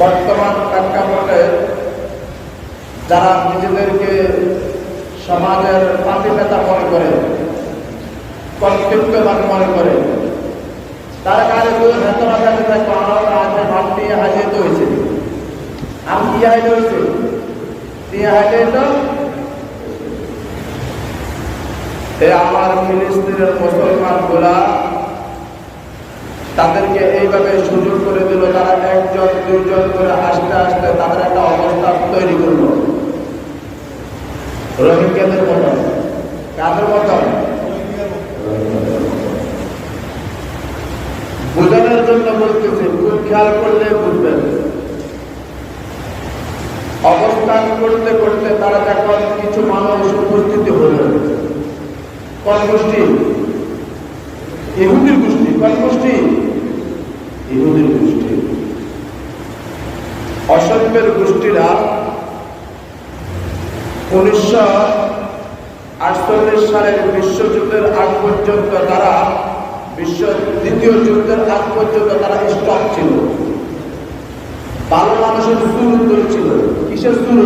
বর্তমান প্রেক্ষাপটে যারা নিজেদেরকে সমাজের পাতি নেতা মনে করে, কর্তৃত্ববান মনে করে, তার কাছে দুই ভেতর দিয়ে হাজিয়ে হয়েছে আমি কি হাইলে হয়েছে দিয়ে তো এ আমার ফিলিস্তিনের মুসলমান গোলা তাদেরকে এইভাবে সুযোগ করে দুইজন করে আস্তে আস্তে তাদের একটা অবস্থা তৈরি করল। রোহিঙ্গাদের মতো কাদের মতো বোঝানোর জন্য বলতেছি খুব খেয়াল করলে বুঝবেন। অবস্থান করতে করতে তারা যখন কিছু মানুষ উপস্থিতি হল। কোন গোষ্ঠী ইহুদির গোষ্ঠী কোন গোষ্ঠী ইহুদির গোষ্ঠী অসভ্যের গোষ্ঠীরা উনিশশো আটচল্লিশ সালের বিশ্বযুদ্ধের আগ পর্যন্ত তারা বিশ্ব দ্বিতীয় যুদ্ধের আগ পর্যন্ত তারা স্টক ছিল। ভালো মানুষের সুর ছিল। কিসের সুর